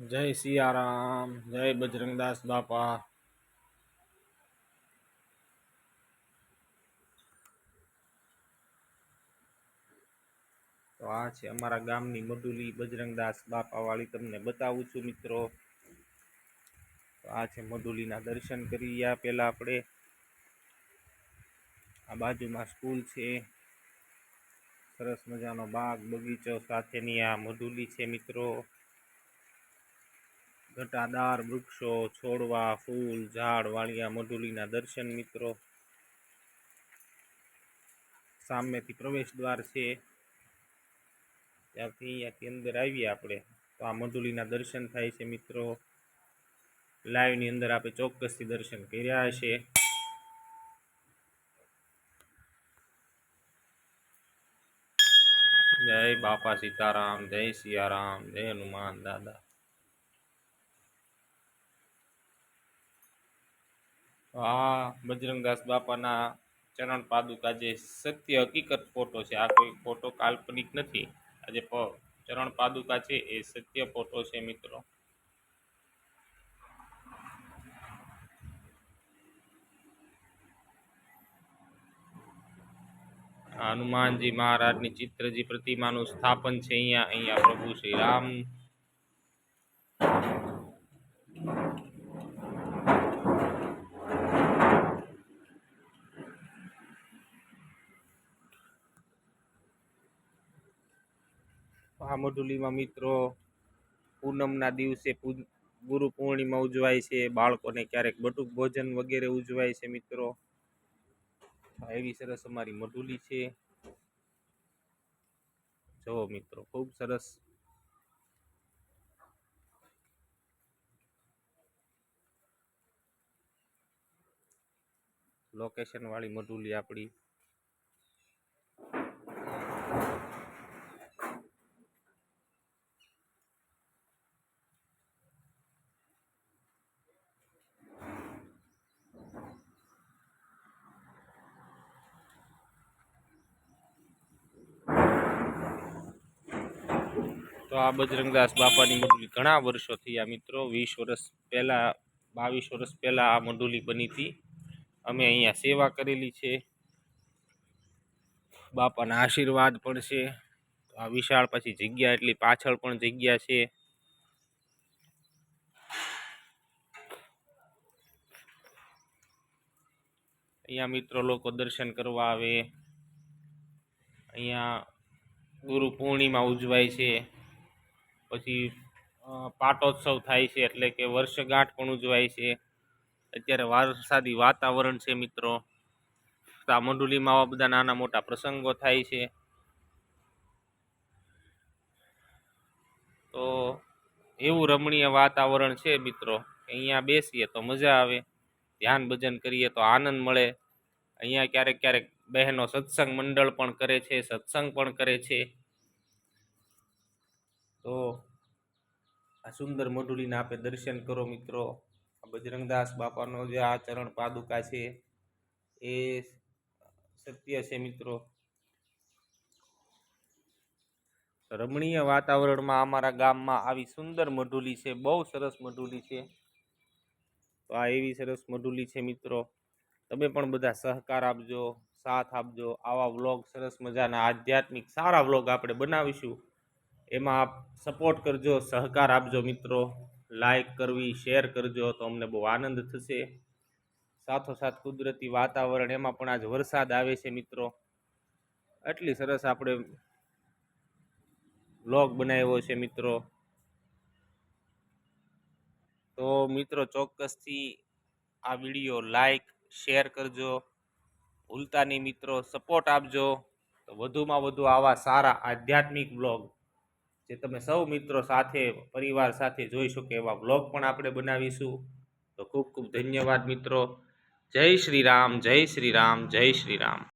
જય સિયારામ, જય બજરંગદાસ બાપા. તો આ છે અમારા ગામની મડુલી બજરંગદાસ બાપા વાળી તમને બતાવું છું મિત્રો. તો આ છે મડુલીના દર્શન કરી ગયા પહેલાં આપણે. આ બાજુમાં સ્કૂલ છે. સરસ મજાનો બાગ બગીચો સાથેની આ મડુલી છે મિત્રો. ઘટાદાર વૃક્ષો, છોડવા, ફૂલ, ઝાડ, વાણિયા મધુલીના દર્શન મિત્રો. સામેથી પ્રવેશ દ્વાર છે. ત્યાંથી અહીંયાથી અંદર આવીએ આપણે. તો આ મધુલીના દર્શન થાય છે મિત્રો. લાઈવની અંદર આપણે ચોક્કસથી દર્શન કર્યા હશે. જય બાપા સીતારામ, જય સિયારામ જય હનુમાન દાદા. આ બજરંગદાસ બાપાના ચરણ પાદુકા જે સત્ય હકીકત ફોટો છે, આ કોઈ ફોટો કાલ્પનિક નથી. આ જે ચરણ પાદુકા છે, એ સત્ય ફોટો છે મિત્રો. હનુમાનજી મહારાજની ચિત્રજી પ્રતિમાનું સ્થાપન છે અહીંયા અહીંયા પ્રભુ શ્રી રામ. આ મઢુલીમાં મિત્રો પૂનમના દિવસે ગુરુ પૂર્ણિમા ઉજવાય છે, બાળકોને ક્યારેક બટુક ભોજન વગેરે ઉજવાય છે મિત્રો. એવી સરસ અમારી મઢુલી છે. જુઓ મિત્રો, ખૂબ સરસ. લોકેશન વાળી મઢુલી આપણી. તો આ બજરંગદાસ બાપાની મંડુલી ઘણા વર્ષોથી આ મિત્રો વીસ વર્ષ પહેલાં, બાવીસ વર્ષ પહેલાં આ મંડુલી બની હતી. અમે અહીંયા સેવા કરેલી છે. બાપાના આશીર્વાદ પણ છે આ વિશાળ પછી જગ્યા એટલી પાછળ પણ જગ્યા છે. અહીંયા મિત્રો લોકો દર્શન કરવા આવે. અહીંયા ગુરુ પૂર્ણિમા ઉજવાય છે. પછી પાટોત્સવ થાય છે એટલે કે વર્ષગાંઠ પણ ઉજવાય છે. અત્યારે વરસાદી વાતાવરણ છે મિત્રો. આ મંડુલીમાં આવા બધા નાના મોટા પ્રસંગો થાય છે. તો એવું રમણીય વાતાવરણ છે મિત્રો. અહીંયા બેસીએ તો મજા આવે. ધ્યાન ભજન કરીએ તો આનંદ મળે. અહીંયા ક્યારેક ક્યારેક બહેનો સત્સંગ મંડળ પણ કરે છે, સત્સંગ પણ કરે છે. તો આ સુંદર મઢુલીના આપે દર્શન કરો મિત્રો. બજરંગદાસ બાપાનો જે આ ચરણ પાદુકા છે એ સત્ય છે મિત્રો. રમણીય વાતાવરણમાં અમારા ગામમાં આવી સુંદર મઢુલી છે, બહુ સરસ મઢુલી છે. તો આ એવી સરસ મઢુલી છે મિત્રો. તમે પણ બધા સહકાર આપજો, સાથ આપજો. આવા વ્લોગ સરસ મજાના આધ્યાત્મિક સારા વ્લોગ આપણે બનાવીશું. એમાં આપ સપોર્ટ કરજો, સહકાર આપજો મિત્રો. લાઈક કરવી શેર કરજો તો અમને બહુ આનંદ થશે. સાથોસાથ કુદરતી વાતાવરણ, એમાં પણ આજ વરસાદ આવે છે મિત્રો. એટલી સરસ આપણે વ્લોગ બનાવ્યો છે મિત્રો. તો મિત્રો ચોક્કસથી આ વીડિયો લાઈક શેર કરજો. ભૂલતા નહીં મિત્રો સપોર્ટ આપજો. તો વધુમાં વધુ આવા સારા આધ્યાત્મિક બ્લોગ જે તમે સૌ મિત્રો સાથે, પરિવાર સાથે જોઈ શકો એવા બ્લોગ પણ આપણે બનાવીશું. તો ખૂબ ખૂબ ધન્યવાદ મિત્રો. જય શ્રી રામ, જય શ્રી રામ, જય શ્રી રામ.